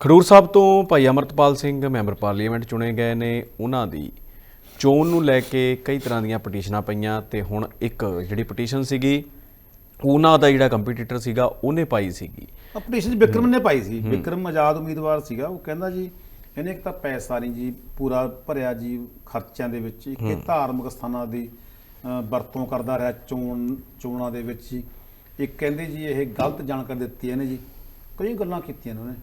ਖਡੂਰ ਸਾਹਿਬ ਤੋਂ ਭਾਈ Amritpal Singh member parliament ਚੁਣੇ ਗਏ ਨੇ। ਉਹਨਾਂ ਦੀ ਚੋਣ ਨੂੰ ਲੈ ਕੇ ਕਈ ਤਰ੍ਹਾਂ ਦੀਆਂ ਪਟੀਸ਼ਨਾਂ ਪਈਆਂ ਤੇ ਹੁਣ ਇੱਕ ਜਿਹੜੀ ਪਟੀਸ਼ਨ ਸੀਗੀ ਉਹਨਾਂ ਦਾ ਜਿਹੜਾ ਕੰਪੀਟੀਟਰ ਸੀਗਾ ਉਹਨੇ ਪਾਈ ਸੀਗੀ। ਪਟੀਸ਼ਨ ਵਿਕਰਮ ਨੇ ਪਾਈ ਸੀ। ਵਿਕਰਮ ਆਜ਼ਾਦ ਉਮੀਦਵਾਰ ਸੀਗਾ। ਉਹ ਕਹਿੰਦਾ ਜੀ ਇਹਨੇ ਇੱਕ ਤਾਂ ਪੈਸਾ ਨਹੀਂ ਜੀ ਪੂਰਾ ਭਰਿਆ ਜੀ ਖਰਚਿਆਂ ਦੇ ਵਿੱਚ। ਇੱਕ ਇਹ ਧਾਰਮਿਕ ਸਥਾਨਾਂ ਦੀ ਵਰਤੋਂ ਕਰਦਾ ਰਿਹਾ ਚੋਣ ਚੋਣਾਂ ਦੇ ਵਿੱਚ ਜੀ। ਇੱਕ ਕਹਿੰਦੇ ਜੀ ਇਹ ਗਲਤ ਜਾਣਕਾਰੀ ਦਿੱਤੀ ਇਹਨੇ ਜੀ। ਕਈ ਗੱਲਾਂ ਕੀਤੀਆਂ ਨੇ ਉਹਨੇ।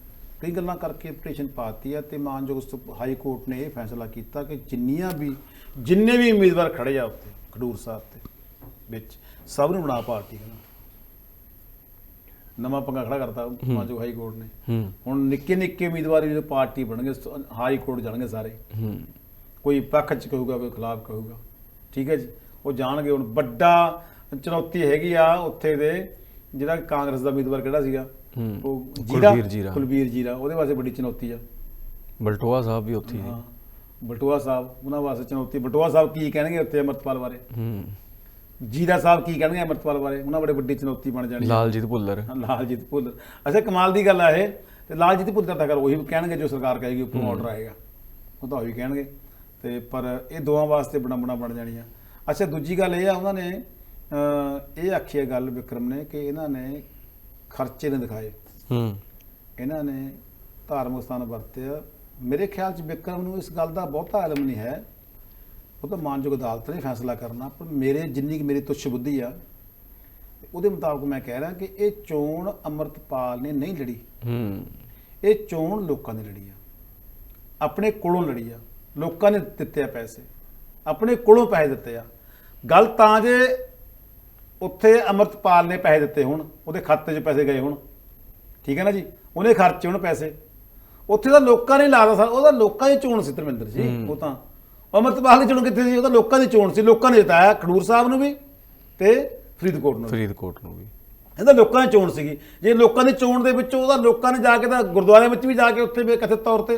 ਕਈ ਗੱਲਾਂ ਕਰਕੇ ਪਟੀਸ਼ਨ ਪਾਤੀ ਆ ਤੇ ਮਾਨਯੋਗ ਸੁਪ- ਹਾਈ ਕੋਰਟ ਨੇ ਇਹ ਫੈਸਲਾ ਕੀਤਾ ਕਿ ਜਿੰਨੀਆਂ ਵੀ ਜਿੰਨੇ ਵੀ ਉਮੀਦਵਾਰ ਖੜੇ ਆ ਉੱਤੇ ਖਡੂਰ ਸਾਹਿਬ ਤੇ ਵਿੱਚ ਸਭ ਨੂੰ ਬਣਾ ਪਾਰਟੀ ਕਹਿੰਦਾ ਨਵਾਂ ਪੰਗਾ ਖੜਾ ਕਰਤਾ ਮਾਨਯੋਗ ਹਾਈ ਕੋਰਟ ਨੇ। ਹੁਣ ਨਿੱਕੇ ਨਿੱਕੇ ਉਮੀਦਵਾਰ ਜਿਹੜੇ ਪਾਰਟੀ ਬਣਨਗੇ ਹਾਈ ਕੋਰਟ ਜਾਣਗੇ ਸਾਰੇ। ਕੋਈ ਪੱਖ ਚ ਕਹੂਗਾ ਕੋਈ ਖਿਲਾਫ ਕਹੂਗਾ। ਠੀਕ ਹੈ ਜੀ? ਉਹ ਜਾਣਗੇ ਹੁਣ ਵੱਡਾ ਚੁਣੌਤੀ ਹੈਗੀ ਆ ਉੱਥੇ ਦੇ ਜਿਹੜਾ ਕਾਂਗਰਸ ਦਾ ਉਮੀਦਵਾਰ ਕਿਹੜਾ ਸੀਗਾ? ਉਹ ਕੁਲਬੀਰ ਜੀਰਾ। ਕੁਲਬੀਰ ਜੀਰਾ ਉਹਦੇ ਵਾਸਤੇ ਵੱਡੀ ਚੁਣੌਤੀ ਆ। ਬਲਟੋਆ ਸਾਹਿਬ ਵੀ ਉੱਥੇ ਹੀ। ਹਾਂ ਬਟੂਆ ਸਾਹਿਬ ਉਹਨਾਂ ਵਾਸਤੇ ਚੁਣੌਤੀ। ਬਟੂਆ ਸਾਹਿਬ ਕੀ ਕਹਿਣਗੇ ਉੱਥੇ ਅਮਰਤਪਾਲ ਬਾਰੇ? ਹੂੰ। ਜੀਰਾ ਸਾਹਿਬ ਕੀ ਕਹਿਣਗੇ ਅਮਰਤਪਾਲ ਬਾਰੇ? ਉਹਨਾਂ ਬੜੇ ਵੱਡੀ ਚੁਣੌਤੀ ਬਣ ਜਾਣੀ ਆ। ਲਾਲਜੀਤ ਭੁੱਲਰ। ਹਾਂ, ਲਾਲਜੀਤ ਭੁੱਲਰ। ਅੱਛਾ ਕਮਾਲ ਦੀ ਗੱਲ ਆ ਇਹ। ਤੇ ਲਾਲਜੀਤ ਭੁੱਲਰ ਤਾਂ ਕਰ ਉਹੀ ਕਹਿਣਗੇ ਜੋ ਸਰਕਾਰ ਕਹੇਗੀ ਉੱਪਰੋਂ ਆਰਡਰ ਆਏਗਾ। ਉਹ ਤਾਂ ਉਹੀ ਕਹਿਣਗੇ। ਤੇ ਪਰ ਇਹ ਦੋਵਾਂ ਵਾਸਤੇ ਬਣਾ ਬਣਾ ਬਣ ਜਾਣੀਆਂ ਅੱਛਾ ਦੂਜੀ ਗੱਲ ਇਹ ਆ ਉਹਨਾਂ ਨੇ ਅਹ, ਇਹ ਆਖੀ ਹੈ ਗੱਲ ਵਿਕਰਮ ਨੇ ਕਿ ਇਹਨਾਂ ਨੇ ਖਰਚੇ ਨੇ ਦਿਖਾਏ। ਹੂੰ। ਇਹਨਾਂ ਨੇ ਧਾਰਮਿਕ ਸਥਾਨ ਵਰਤਿਆ। ਮੇਰੇ ਖਿਆਲ ਚ ਵਿਕਰਮ ਨੂੰ ਇਸ ਗੱਲ ਦਾ ਬਹੁਤਾ ਇਲਮ ਨਹੀਂ ਹੈ। ਉਹ ਤਾਂ ਮਾਨਯੋਗ ਅਦਾਲਤ ਨੇ ਫੈਸਲਾ ਕਰਨਾ ਪਰ ਮੇਰੇ ਜਿੰਨੀ ਕਿ ਮੇਰੀ ਤੁੱਛ ਬੁੱਧੀ ਆ ਉਹਦੇ ਮੁਤਾਬਕ ਮੈਂ ਕਹਿ ਰਿਹਾ ਕਿ ਇਹ ਚੋਣ ਅਮਰਤਪਾਲ ਨੇ ਨਹੀਂ ਲੜੀ। ਹੂੰ। ਇਹ ਚੋਣ ਲੋਕਾਂ ਨੇ ਲੜੀ ਆ। ਆਪਣੇ ਕੋਲੋਂ ਲੜੀ ਆ। ਲੋਕਾਂ ਨੇ ਦਿੱਤੇ ਆ ਪੈਸੇ। ਆਪਣੇ ਕੋਲੋਂ ਪੈਸੇ ਦਿੱਤੇ ਆ। ਗੱਲ ਤਾਂ ਜੇ ਉੱਥੇ ਅਮਰਤਪਾਲ ਨੇ ਪੈਸੇ ਦਿੱਤੇ ਹੁਣ ਉਹਦੇ ਖਾਤੇ 'ਚ ਪੈਸੇ ਗਏ ਹੁਣ। ਠੀਕ ਹੈ ਨਾ ਜੀ? ਉਹਨੇ ਖਰਚੇ ਹੁਣ ਪੈਸੇ। ਉੱਥੇ ਤਾਂ ਲੋਕਾਂ ਨੇ ਲਾਦਾ ਸਾ ਉਹਦਾ ਲੋਕਾਂ ਦੀ ਚੋਣ ਸੀ ਧਰਮਿੰਦਰ ਜੀ ਉਹ ਤਾਂ। ਅਮਰਤਪਾਲ ਦੀ ਚੋਣ ਕਿੱਥੇ ਸੀ? ਉਹ ਤਾਂ ਲੋਕਾਂ ਦੀ ਚੋਣ ਸੀ ਲੋਕਾਂ ਨੇ ਜਿਤਾਇਆ ਖਡੂਰ ਸਾਹਿਬ ਨੂੰ ਵੀ ਤੇ ਫਰੀਦਕੋਟ ਨੂੰ ਫਰੀਦਕੋਟ ਨੂੰ ਵੀ। ਇਹਦਾ ਲੋਕਾਂ ਦੀ ਚੋਣ ਸੀਗੀ। ਜੇ ਲੋਕਾਂ ਦੀ ਚੋਣ ਦੇ ਵਿੱਚ ਉਹਦਾ ਲੋਕਾਂ ਨੇ ਜਾ ਕੇ ਤਾਂ ਗੁਰਦੁਆਰੇ ਵਿੱਚ ਵੀ ਜਾ ਕੇ ਉੱਥੇ ਵੀ ਕਥਿਤ ਤੌਰ ਤੇ